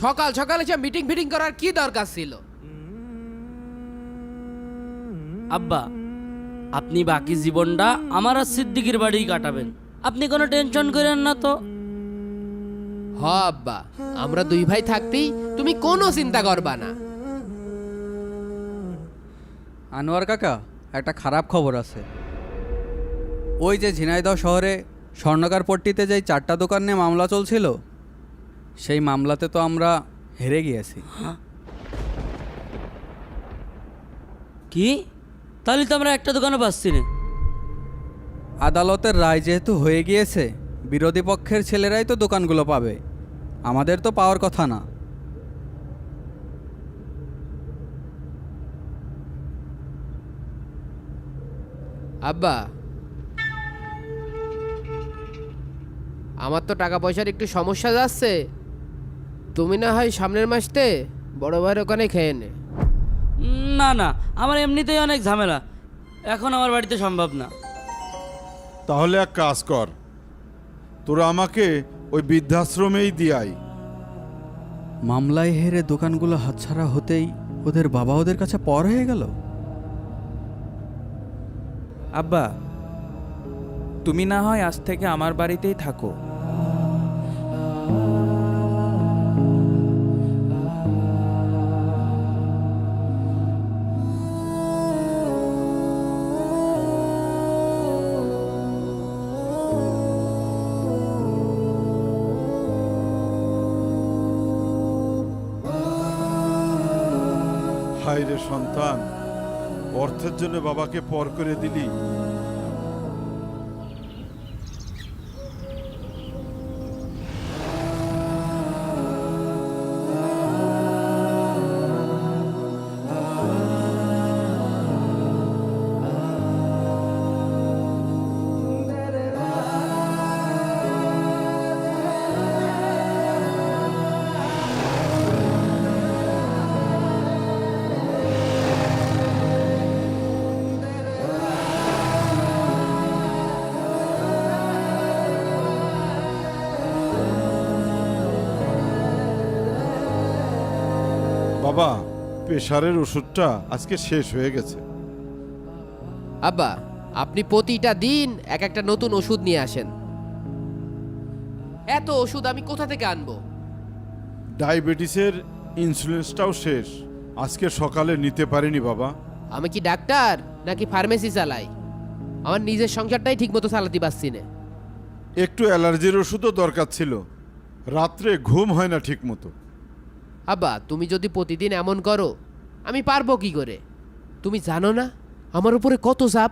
সকাল সকাল এসে মিটিং ফিটিং করার কি দরকার ছিল? আব্বা আপনি বাকি জীবনটা আমার আর সিদ্দিকির বাড়ি কাটাবেন। আপনি কোনো টেনশন করেন না তো। হ আব্বা আমরা দুই ভাই থাকতেই তুমি কোনো চিন্তা করবা না। আনোয়ার কাকা একটা খারাপ খবর আছে। ওই যে ঝিনাইদহ শহরে স্বর্ণকার পট্টিতে যেই চারটা দোকান নিয়ে মামলা চলছিল সেই মামলাতে তো আমরা হেরে গিয়েছি। কি? তাহলে তো আমরা একটা দোকানে পাচ্ছি না। আদালতের রায় যেহেতু হয়ে গিয়েছে বিরোধী পক্ষের ছেলেরাই তো দোকানগুলো পাবে। আমাদের তো পাওয়ার কথা না। আব্বা। আমার তো টাকা পয়সার একটু সমস্যা যাচ্ছে। তুমি না হয় সামনের মাসতে বড় ভাইয়ের ওখানে খেয়ে নে। না না আমার এমনিতেই অনেক ঝামেলা। এখন আমার বাড়িতে সম্ভব না। তাহলে এক কাজ কর তোরা আমাকে ওই বৃদ্ধাশ্রমেই দিয়াই। মামলায় হেরে দোকানগুলো হাতছাড়া হতেই ওদের বাবা ওদের কাছে পর হয়ে গেল? আব্বা তুমি না হয় আজ থেকে আমার বাড়িতেই থাকো। হায় সন্তান। অর্থের জন্য বাবাকে পর করে দিলি। বাবা প্রেশারের ওষুধটা আজকে শেষ হয়ে গেছে। আব্বা আপনি প্রতিটা দিন এক একটা নতুন ওষুধ নিয়ে আসেন। এত ওষুধ আমি কোথা থেকে আনব? ডায়াবেটিসের ইন্স্যুরেন্সটাও শেষ। আজকে সকালে নিতে পারিনি বাবা। আমি কি ডাক্তার নাকি ফার্মেসি চালাই? আমার নিজের সংসারটাই ঠিকমতো চালাতে পারছি না। একটু অ্যালার্জির ওষুধও দরকার ছিল। রাত্রে ঘুম হয় না ঠিক মতো আব্বা তুমি যদি প্রতিদিন এমন করো আমি পারব কি করে? তুমি জানো না আমার উপরে কত চাপ?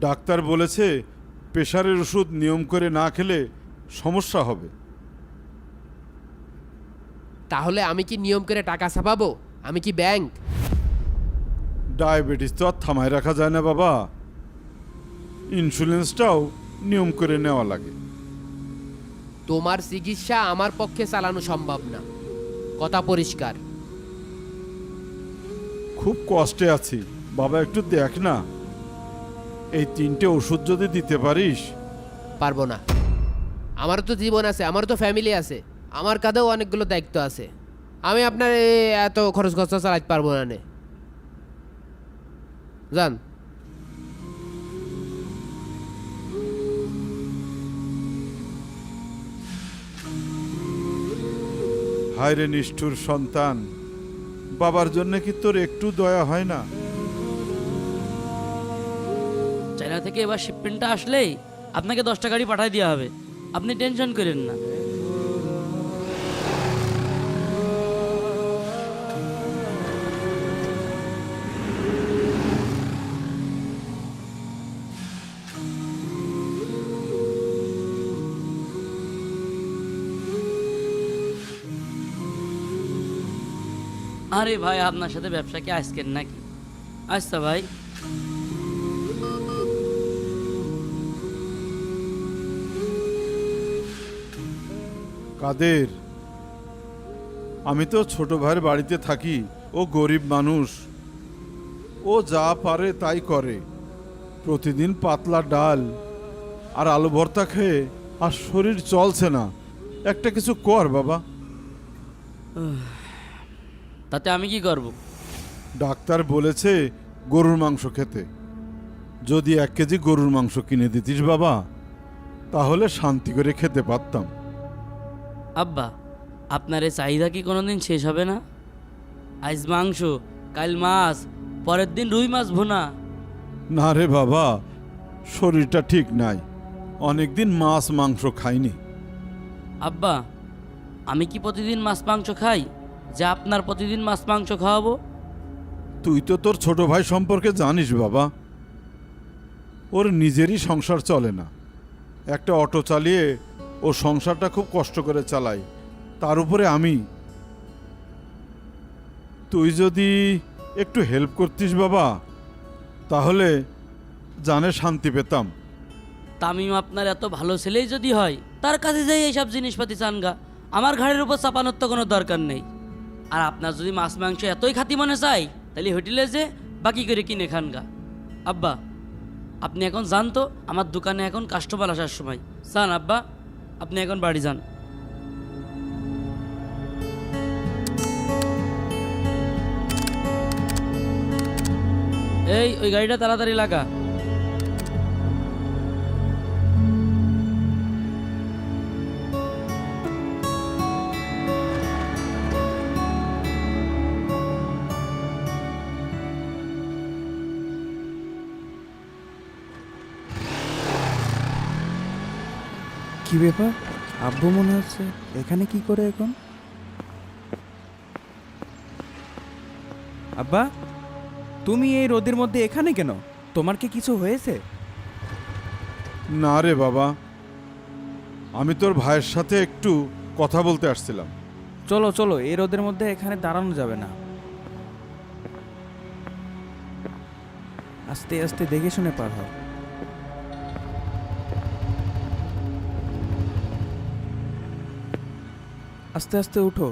ডাক্তার বলেছে প্রেশারের ওষুধ নিয়ম করে না খেলে সমস্যা হবে। তাহলে আমি কি নিয়ম করে টাকা ছাপাবো? আমি কি ব্যাংক? ডায়াবেটিস তো আর থামায় রাখা যায় না বাবা। ইন্স্যুরেন্সটাও নিয়ম করে নেওয়া লাগে। তোমার চিকিৎসা আমার পক্ষে চালানো সম্ভব না। কথা পরিষ্কার। খুব কষ্টে আছি। বাবা একটু দেখ না। এই তিনটে ওষুধ যদি দিতে পারিস। পারব না। আমারও তো জীবন আছে আমারও তো ফ্যামিলি আছে। আমার কাঁধেও অনেকগুলো দায়িত্ব আছে। আমি আপনার এত খরচ খরচা চালাতে পারব না নে। যান। হায় রে নিষ্ঠুর সন্তান, বাবার জন্য কি তোর একটু দয়া হয় না? চায়না থেকে এবার শিপমেন্টটা আসলেই আপনাকে দশটা গাড়ি পাঠিয়ে দেওয়া হবে। আপনি টেনশন করেন না। আরে ভাই আপনার সাথে ব্যবসা কি আজকের নাকি? আচ্ছা ভাই। কাদের? আমি তো ছোট ভাইয়ের বাড়িতে থাকি ও গরিব মানুষ। ও যা পারে তাই করে। প্রতিদিন পাতলা ডাল আর আলু ভর্তা খেয়ে আর শরীর চলছে না। একটা কিছু কর বাবা। তাতে আমি কি করব? ডাক্তার বলেছে গরুর মাংস খেতে। যদি এক কেজি গরুর মাংস কিনে দিতিস বাবা তাহলে শান্তি করে খেতে পারতাম। আব্বা আপনার এই চাহিদা কি কোনোদিন শেষ হবে না? আজ মাংস কাল মাছ পরের দিন রুই মাছ ভুনা। না রে বাবা শরীরটা ঠিক নাই। অনেকদিন মাছ মাংস খাইনি। আব্বা আমি কি প্রতিদিন মাছ মাংস খাই? যে আপনার প্রতিদিন মাছ মাংস খাওয়াবো। তুই তো তোর ছোট ভাই সম্পর্কে জানিস বাবা। ওর নিজেরই সংসার চলে না। একটা অটো চালিয়ে ও সংসারটা খুব কষ্ট করে চালায়। তার উপরে আমি। তুই যদি একটু হেল্প করতিস বাবা তাহলে জানে শান্তি পেতাম। তামিম আপনার এত ভালো ছেলেই যদি হয় তার কাছে যাই এইসব জিনিসপাতি চানগা। আমার ঘাড়ের উপর চাপানোর তো কোনো দরকার নেই। আর আপনার যদি মাছ মাংস এতই খাতি মনে চাই তাহলে হোটেলে যে বাকি করে কিনে খানগা আব্বা, আপনি এখন যান তো, আমার দোকানে এখন কাস্টমার আসার সময়। যান আব্বা, আপনি এখন বাড়ি যান। এই, ওই গাড়িটা তাড়াতাড়ি লাগা। কি ব্যাপার? আব্বু মনে হচ্ছে এখানে কি করে এখন? আব্বা তুমি এই রোদের মধ্যে এখানে কেন? তোমার কি কিছু হয়েছে? না রে বাবা আমি তোর ভাইয়ের সাথে একটু কথা বলতে আসছিলাম। চলো চলো এই রোদের মধ্যে এখানে দাঁড়ানো যাবে না। আস্তে আস্তে দেখে শুনে পার হও। আস্তে আস্তে উঠো।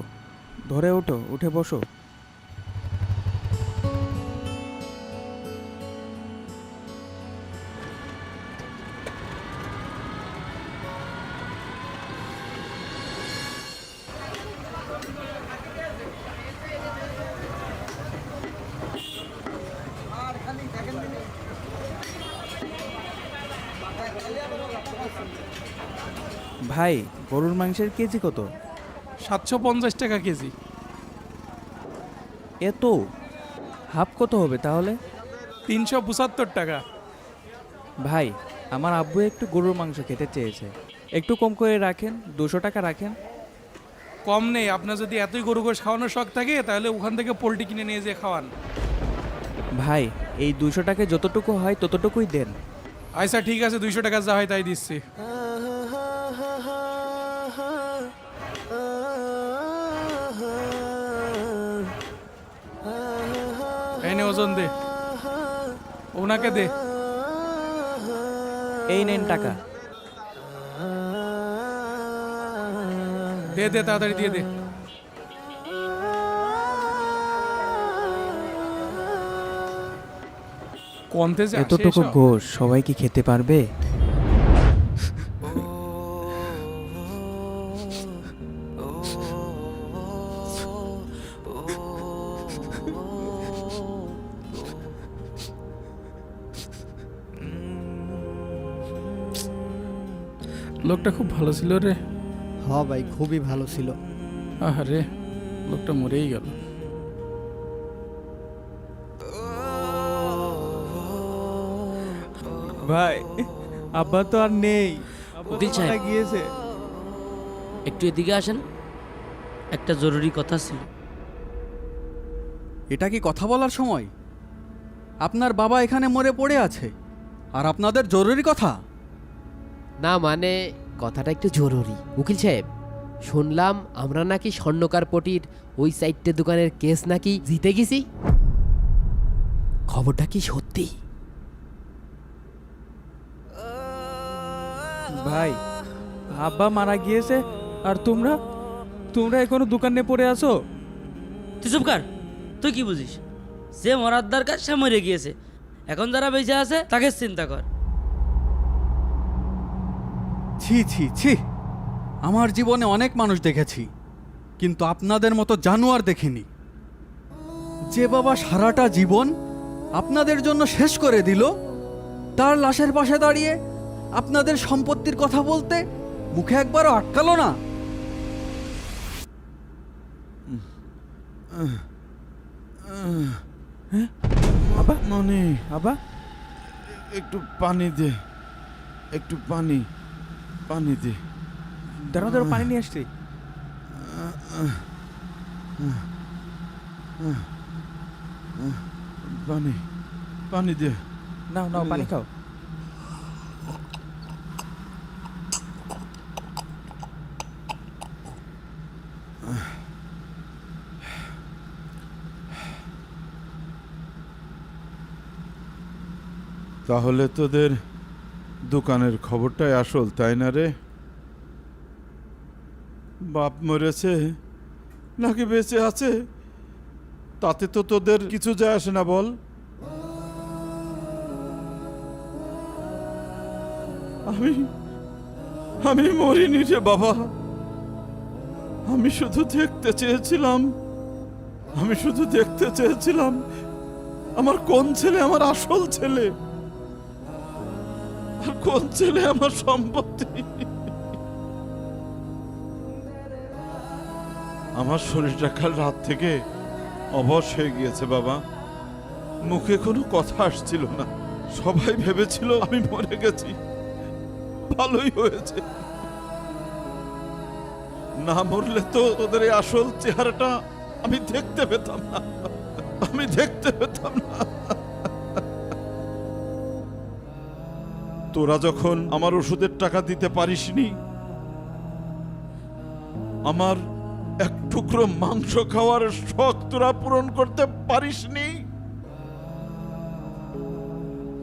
ধরে ওঠো উঠে বসো। ভাই গরুর মাংসের কেজি কত? সাতশো পঞ্চাশ টাকা কেজি। এত? হাফ কত হবে তাহলে? তিনশো পঁচাত্তর টাকা। ভাই আমার আব্বু একটু গরুর মাংস খেতে চেয়েছে। একটু কম করে রাখেন দুশো টাকা রাখেন। কম নেই আপনার যদি এতই গরু গোশ খাওয়ানোর শখ থাকে তাহলে ওখান থেকে পোলট্রি কিনে নিয়ে যেয়ে খাওয়ান। ভাই এই দুশো টাকা যতটুকু হয় ততটুকুই দেন। আচ্ছা ঠিক আছে দুইশো টাকা যা হয় তাই দিচ্ছি। ওজন দে। ওনাকে দে। এই নেন টাকা। দে দে তাড়াতাড়ি দিয়ে দে। কোন থেকে এতটুকু? গোশ সবাই কি খেতে পারবে? লোকটা খুব ভালো ছিল রে। হ ভাই খুবই ভালো ছিল। আরে লোকটা মরেই গেল। ভাই আব্বা তো আর নেই। উকিল সাহেব। গিয়েছে? একটু এদিকে আসেন। একটা জরুরি কথা ছিল। এটা কি কথা বলার সময়? আপনার বাবা এখানে মরে পড়ে আছে। আর আপনাদের জরুরি কথা? না মানে কথাটা একটু জরুরি। উকিল সাহেব শুনলাম আমরা নাকি স্বর্ণকার পটির ওই সাইডটে দোকানের কেস নাকি জিতে গেছি। খবরটা কি সত্যি? ভাই আব্বা মারা গিয়েছে আর তোমরা? তোমরা এখনও দোকানে পড়ে আছো? তুই চুপ কর তুই কি বুঝিস? যে মরার দরকার সে মরে গিয়েছে এখন যারা বেঁচে আছে তাকে চিন্তা কর। ছি ছি ছি। আমার জীবনে অনেক মানুষ দেখেছি কিন্তু আপনাদের মতো জানোয়ার দেখিনি। যে বাবা সারাটা জীবন আপনাদের জন্য শেষ করে দিল তার লাশের পাশে দাঁড়িয়ে আপনাদের সম্পত্তির কথা বলতে মুখে একবারও আটকালো না। আবা মানে আব্বা একটু পানি দে একটু পানি। পানি দে। দাঁড়া দাঁড়া পানি নিয়ে আসছি। পানি পানি দে। নাও নাও পানি খাও। তাহলে তোদের দোকানের খবরটাই আসল, তাই না রে? বাপ মরেছে, নাকি বেঁচে আছে? তাতে তো তোদের কিছু যায় আসে না, বল। আমি আমি মরিনি রে বাবা। আমি শুধু দেখতে চেয়েছিলাম, আমি শুধু দেখতে চেয়েছিলাম, আমার কোন ছেলে, আমার আসল ছেলে? কোন ছেলে আমার সম্পত্তি? আমার শরীরটা কাল রাত থেকে অবশ হয়ে গিয়েছে, বাবা। মুখে কোনো কথা আসছিল না। সবাই ভেবেছিল আমি মরে গেছি। ভালোই হয়েছে। না মরলে তো তোদের এই আসল চেহারাটা আমি দেখতে পেতাম না। আমি দেখতে পেতাম না। তোরা যখন আমার ওষুধের টাকা দিতে পারিসনি, আমার এক টুকরো মাংস খাওয়ার শখ তোরা পূরণ করতে পারিসনি।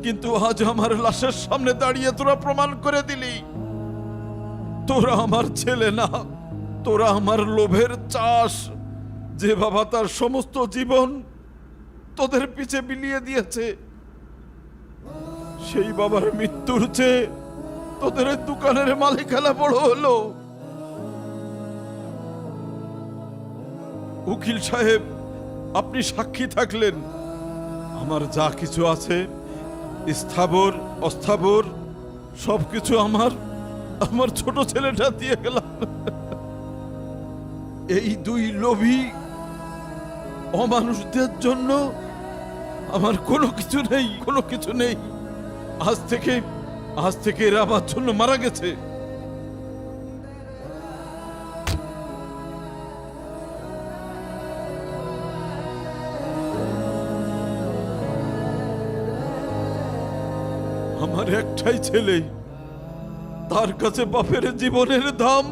কিন্তু আজ আমার লাশের সামনে দাঁড়িয়ে তোরা প্রমাণ করে দিলি। তোরা আমার ছেলে না, তোরা আমার লোভের চাষ। যে বাবা তার সমস্ত জীবন তোদের পিছে বিলিয়ে দিয়েছে সেই বাবার মৃত্যুর চেয়ে তোদের দোকানের মালিকানা বড় হলো। উকিল সাহেব, আপনি সাক্ষী থাকলেন। আমার যা কিছু আছে, স্থাবর, অস্থাবর, সবকিছু আমার আমার ছোট ছেলেটা দিয়ে গেলাম। এই দুই লোভী অমানুষদের জন্য আমার কোনো কিছু নেই, কোনো কিছু নেই। আজ থেকে আজ থেকে এরা আমার জন্য মারা গেছে। আমার একটাই ছেলে, তার কাছে বাপের জীবনের দাম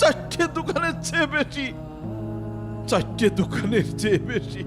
চারটে দোকানের চেয়ে বেশি, চারটে দোকানের চেয়ে বেশি।